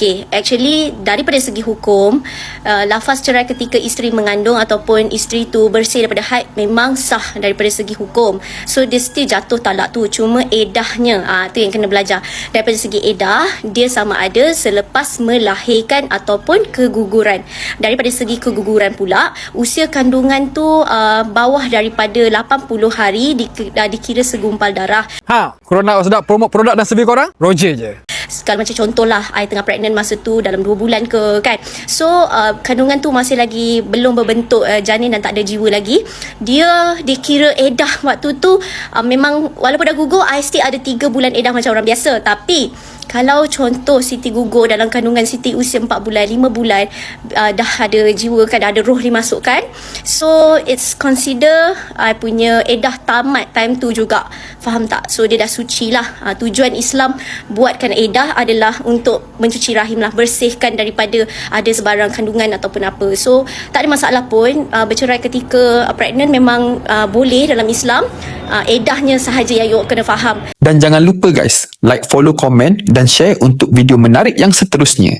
Okay, actually daripada segi hukum, uh, lafaz cerai ketika isteri mengandung ataupun isteri tu bersih daripada haid memang sah daripada segi hukum. So dia still jatuh talak tu, cuma edahnya, ah tu yang kena belajar. Daripada segi edah, dia sama ada selepas melahirkan ataupun keguguran. Daripada segi keguguran pula, usia kandungan tu uh, bawah daripada 80 hari di, uh, dikira segumpal darah. Ha, korang nak sedap promote produk dan servis korang? Roger je. Kalau macam contohlah I tengah pregnant masa tu dalam 2 bulan ke kan? So uh, kandungan tu masih lagi belum berbentuk uh, janin dan tak ada jiwa lagi. Dia dikira edah waktu tu uh, memang walaupun dah gugur I still ada 3 bulan edah macam orang biasa. Tapi kalau contoh Siti gugur dalam kandungan Siti usia 4 bulan, 5 bulan uh, dah ada jiwa kan, ada roh dimasukkan. So it's consider I punya edah tamat time tu juga. Faham tak? So dia dah suci lah. Uh, tujuan Islam buatkan edah adalah untuk mencuci rahim lah, bersihkan daripada ada sebarang kandungan ataupun apa. So tak ada masalah pun uh, bercerai ketika uh, pregnant memang uh, boleh dalam Islam. Uh, edahnya sahaja yang you kena faham. Dan jangan lupa guys, like, follow, komen dan share untuk video menarik yang seterusnya.